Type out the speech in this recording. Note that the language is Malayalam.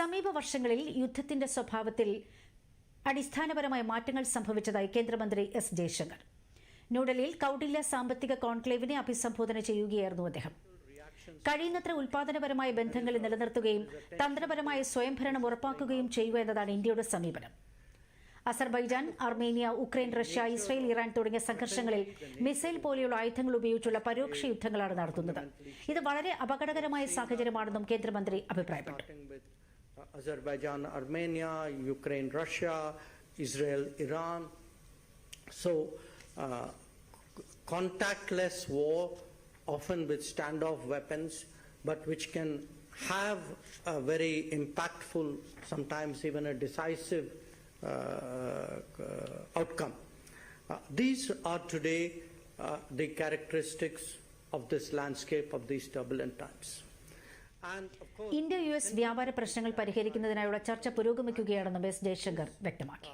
സമീപ വർഷങ്ങളിൽ യുദ്ധത്തിന്റെ സ്വഭാവത്തിൽ അടിസ്ഥാനപരമായ മാറ്റങ്ങൾ സംഭവിച്ചതായി കേന്ദ്രമന്ത്രി എസ് ജയശങ്കർ. ന്യൂഡൽഹിയിൽ കൌടില്യ സാമ്പത്തിക കോൺക്ലേവിനെ അഭിസംബോധന ചെയ്യുകയായിരുന്നു അദ്ദേഹം. കഴിയുന്നത്ര ഉൽപാദനപരമായ ബന്ധങ്ങൾ നിലനിർത്തുകയും തന്ത്രപരമായ സ്വയംഭരണം ഉറപ്പാക്കുകയും ചെയ്യുക എന്നതാണ് ഇന്ത്യയുടെ സമീപനം. Azerbaijan Armenia Ukraine Russia Israel Iran തുടങ്ങിയ സംഘർഷങ്ങളിൽ മിസൈൽ പോലെയുള്ള ആയുധങ്ങൾ ഉപയോഗിച്ചുള്ള പരോക്ഷ യുദ്ധങ്ങളാണ് നടത്തുന്നത്. ഇത് വളരെ അപകടകരമായ സാഹചര്യമാണെന്നും കേന്ദ്രമന്ത്രി അഭിപ്രായപ്പെട്ടു. Azerbaijan, Armenia, Ukraine, Russia, Israel, Iran. So, uh, contactless war, often with standoff weapons, but which can have a very impactful, sometimes even a decisive uh, uh, outcome. Uh, these are today uh, the characteristics of this landscape of these turbulent times. India U S വ്യാപാര പ്രശ്നങ്ങൾ പരിഹരിക്കുന്നതിനായുള്ള ചർച്ച പുരോഗമിക്കുകയാണെന്നും എസ് ജയശങ്കർ വ്യക്തമാക്കി.